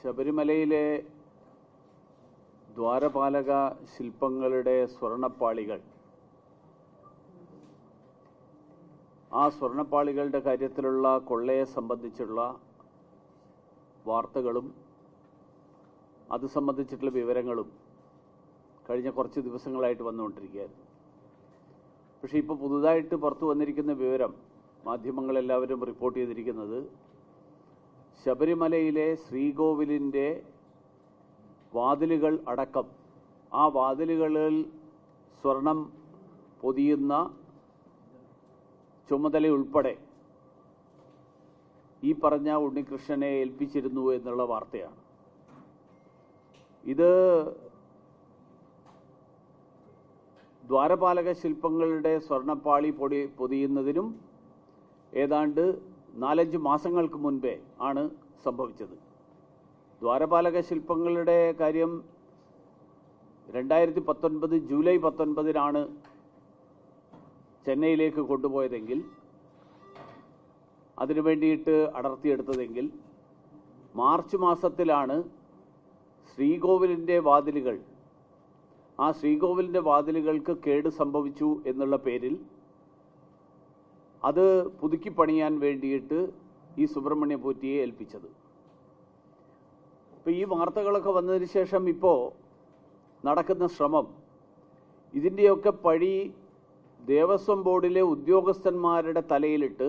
ശബരിമലയിലെ ദ്വാരപാലക ശില്പങ്ങളുടെ സ്വർണപ്പാളികൾ. ആ സ്വർണപ്പാളികളുടെ കാര്യത്തിലുള്ള കൊള്ളയെ സംബന്ധിച്ചുള്ള വാർത്തകളും അത് സംബന്ധിച്ചിട്ടുള്ള വിവരങ്ങളും കഴിഞ്ഞ കുറച്ച് ദിവസങ്ങളായിട്ട് വന്നുകൊണ്ടിരിക്കുകയായിരുന്നു. പക്ഷേ ഇപ്പോൾ പുതുതായിട്ട് പുറത്തു വന്നിരിക്കുന്ന വിവരം മാധ്യമങ്ങളെല്ലാവരും റിപ്പോർട്ട് ചെയ്തിരിക്കുന്നത് ശബരിമലയിലെ ശ്രീകോവിലിന്റെ വാതിലുകൾ അടക്കം ആ വാതിലുകളിൽ സ്വർണം പൊതിയുന്ന ചുമതലയുൾപ്പെടെ ഈ പറഞ്ഞ ഉണ്ണികൃഷ്ണനെ ഏൽപ്പിച്ചിരുന്നു എന്നുള്ള വാർത്തയാണ്. ഇത് ദ്വാരപാലക ശില്പങ്ങളുടെ സ്വർണപ്പാളി പൊടി പൊതിയുന്നതിനും ഏതാണ്ട് നാലഞ്ച് മാസങ്ങൾക്ക് മുൻപേ ആണ് സംഭവിച്ചത്. ദ്വാരപാലക ശില്പങ്ങളുടെ കാര്യം രണ്ടായിരത്തി പത്തൊൻപത് ജൂലൈ പത്തൊൻപതിനാണ് ചെന്നൈയിലേക്ക് കൊണ്ടുപോയതെങ്കിൽ അതിനു വേണ്ടിയിട്ട് അടർത്തിയെടുത്തതെങ്കിൽ മാർച്ച് മാസത്തിലാണ് ശ്രീകോവിലിന്റെ വാതിലുകൾ ആ ശ്രീകോവിലിന്റെ വാതിലുകൾക്ക് കേട് സംഭവിച്ചു എന്നുള്ള പേരിൽ അത് പുതുക്കി പണിയാൻ വേണ്ടിയിട്ട് ഈ സുബ്രഹ്മണ്യ പോറ്റിയെ ഏൽപ്പിച്ചത്. ഇപ്പോൾ ഈ വാർത്തകളൊക്കെ വന്നതിന് ശേഷം ഇപ്പോൾ നടക്കുന്ന ശ്രമം ഇതിന്റെയൊക്കെ പഴി ദേവസ്വം ബോർഡിലെ ഉദ്യോഗസ്ഥന്മാരുടെ തലയിലിട്ട്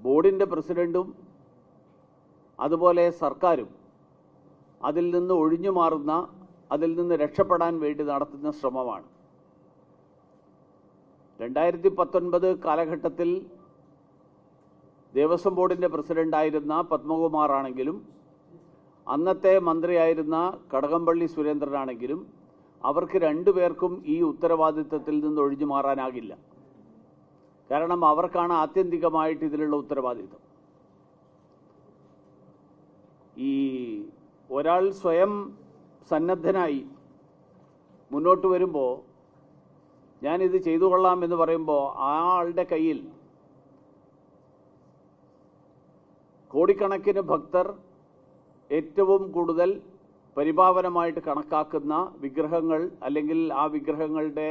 ബോർഡിന്റെ പ്രസിഡന്റും അതുപോലെ സർക്കാരും അതിൽ നിന്ന് ഒഴിഞ്ഞു മാറുന്ന അതിൽ നിന്ന് രക്ഷപ്പെടാൻ വേണ്ടി നടത്തുന്ന ശ്രമമാണ്. രണ്ടായിരത്തി പത്തൊൻപത് കാലഘട്ടത്തിൽ ദേവസ്വം ബോർഡിന്റെ പ്രസിഡന്റായിരുന്ന പത്മകുമാർ ആണെങ്കിലും അന്നത്തെ മന്ത്രിയായിരുന്ന കടകംപള്ളി സുരേന്ദ്രനാണെങ്കിലും അവർക്ക് രണ്ടുപേർക്കും ഈ ഉത്തരവാദിത്തത്തിൽ നിന്ന് ഒഴിഞ്ഞു മാറാനാകില്ല. കാരണം അവർക്കാണ് ആത്യന്തികമായിട്ട് ഇതിലുള്ള ഉത്തരവാദിത്തം ഈ ഒരാൾ സ്വയം സന്നദ്ധനായി മുന്നോട്ട് വരുമ്പോൾ ഞാനിത് ചെയ്തു കൊള്ളാം എന്ന് പറയുമ്പോൾ ആളുടെ കയ്യിൽ കോടിക്കണക്കിന് ഭക്തർ ഏറ്റവും കൂടുതൽ പരിപാവനമായിട്ട് കണക്കാക്കുന്ന വിഗ്രഹങ്ങൾ അല്ലെങ്കിൽ ആ വിഗ്രഹങ്ങളുടെ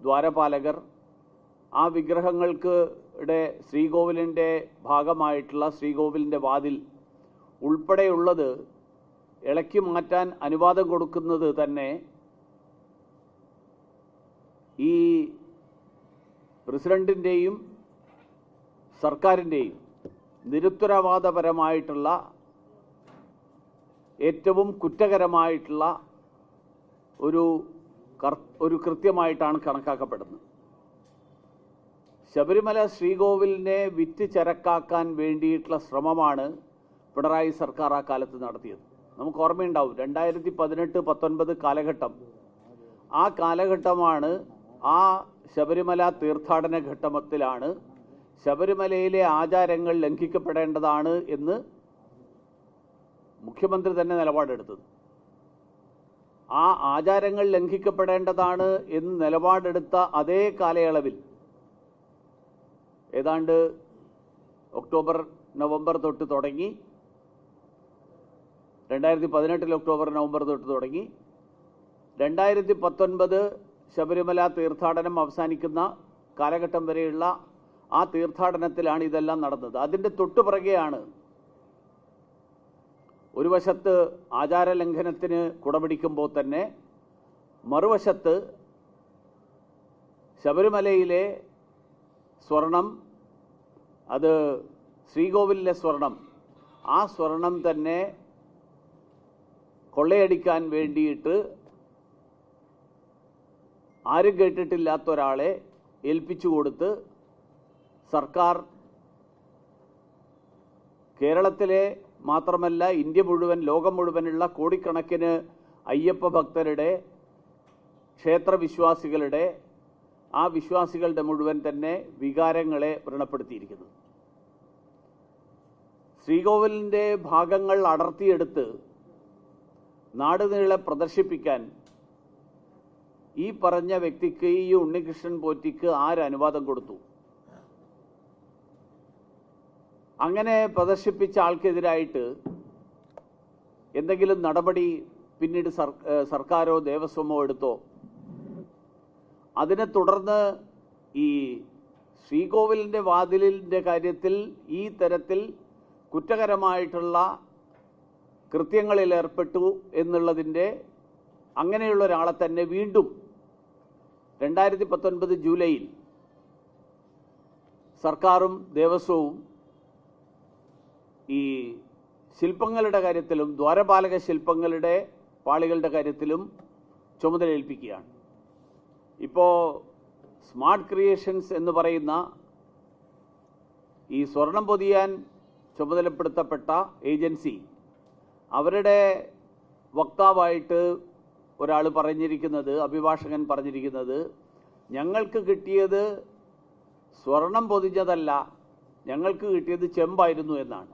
ദ്വാരപാലകർ ആ വിഗ്രഹങ്ങൾക്ക് ശ്രീകോവിലിന്റെ ഭാഗമായിട്ടുള്ള ശ്രീകോവിലിന്റെ വാതിൽ ഉൾപ്പെടെയുള്ളത് ഇളക്കി മാറ്റാൻ അനുവാദം കൊടുക്കുന്നത് തന്നെ ഈ പ്രസിഡന്റിന്റെയും സർക്കാരിന്റെയും നിരുത്തരവാദപരമായിട്ടുള്ള ഏറ്റവും കുറ്റകരമായിട്ടുള്ള ഒരു ഒരു കൃത്യമായിട്ടാണ് കണക്കാക്കപ്പെടുന്നത്. ശബരിമല ശ്രീകോവിലിനെ വിറ്റ് ചരക്കാക്കാൻ വേണ്ടിയിട്ടുള്ള ശ്രമമാണ് പിണറായി സർക്കാർ ആ കാലത്ത് നടത്തിയത്. നമുക്ക് ഓർമ്മയുണ്ടാവും രണ്ടായിരത്തി പതിനെട്ട് പത്തൊൻപത് കാലഘട്ടം. ആ കാലഘട്ടമാണ് ആ ശബരിമല തീർത്ഥാടന ഘട്ടത്തിലാണ് ശബരിമലയിലെ ആചാരങ്ങൾ ലംഘിക്കപ്പെടേണ്ടതാണ് എന്ന് മുഖ്യമന്ത്രി തന്നെ നിലപാടെടുത്തത്. ആ ആചാരങ്ങൾ ലംഘിക്കപ്പെടേണ്ടതാണ് എന്ന് നിലപാടെടുത്ത അതേ കാലയളവിൽ ഏതാണ്ട് ഒക്ടോബർ നവംബർ തൊട്ട് തുടങ്ങി രണ്ടായിരത്തി പതിനെട്ടിൽ ഒക്ടോബർ നവംബർ തൊട്ട് തുടങ്ങി രണ്ടായിരത്തി പത്തൊൻപത് ശബരിമല തീർത്ഥാടനം അവസാനിക്കുന്ന കാലഘട്ടം വരെയുള്ള ആ തീർത്ഥാടനത്തിലാണ് ഇതെല്ലാം നടന്നത്. അതിന്റെ തൊട്ടുപിറകെയാണ് ഒരു വശത്ത് ആചാരലംഘനത്തിന് കുടപിടിക്കുമ്പോൾ തന്നെ മറുവശത്ത് ശബരിമലയിലെ സ്വർണം അത് ശ്രീകോവിലിലെ സ്വർണം ആ സ്വർണം തന്നെ കൊള്ളയടിക്കാൻ വേണ്ടിയിട്ട് ആരും കേട്ടിട്ടില്ലാത്ത ഒരാളെ ഏൽപ്പിച്ചു കൊടുത്ത് സർക്കാർ കേരളത്തിലെ മാത്രമല്ല ഇന്ത്യ മുഴുവൻ ലോകം മുഴുവനുള്ള കോടിക്കണക്കിന് അയ്യപ്പ ഭക്തരുടെ ക്ഷേത്ര വിശ്വാസികളുടെ ആ വിശ്വാസികളുടെ മുഴുവൻ തന്നെ വികാരങ്ങളെ വ്രണപ്പെടുത്തിയിരിക്കുന്നു. ശ്രീകോവിലിന്റെ ഭാഗങ്ങൾ അടർത്തിയെടുത്ത് നാടുനീളെ പ്രദർശിപ്പിക്കാൻ ഈ പറഞ്ഞ വ്യക്തിക്ക് ഈ ഉണ്ണികൃഷ്ണൻ പോറ്റിക്ക് ആര് അനുവാദം കൊടുത്തു? അങ്ങനെ പ്രദർശിപ്പിച്ച ആൾക്കെതിരായിട്ട് എന്തെങ്കിലും നടപടി പിന്നീട് സർക്കാരോ ദേവസ്വമോ എടുത്തോ? അതിനെ തുടർന്ന് ഈ ശ്രീകോവിലിന്റെ വാതിലിന്റെ കാര്യത്തിൽ ഈ തരത്തിൽ കുറ്റകരമായിട്ടുള്ള കൃത്യങ്ങളിൽ ഏർപ്പെട്ടു എന്നുള്ളതിന്റെ അങ്ങനെയുള്ള ഒരാളെ തന്നെ വീണ്ടും രണ്ടായിരത്തി പത്തൊൻപത് ജൂലൈയിൽ സർക്കാരും ദേവസ്വവും ഈ ശില്പങ്ങളുടെ കാര്യത്തിലും ദ്വാരപാലക ശില്പങ്ങളുടെ പാളികളുടെ കാര്യത്തിലും ചുമതലയേൽപ്പിക്കുകയാണ്. ഇപ്പോൾ സ്മാർട്ട് ക്രിയേഷൻസ് എന്ന് പറയുന്ന ഈ സ്വർണം പൊതിയാൻ ചുമതലപ്പെടുത്തപ്പെട്ട ഏജൻസി അവരുടെ വക്താവായിട്ട് ഒരാൾ പറഞ്ഞിരിക്കുന്നത് അഭിഭാഷകൻ പറഞ്ഞിരിക്കുന്നത് ഞങ്ങൾക്ക് കിട്ടിയത് സ്വർണം പൊതിഞ്ഞതല്ല ഞങ്ങൾക്ക് കിട്ടിയത് ചെമ്പായിരുന്നു എന്നാണ്.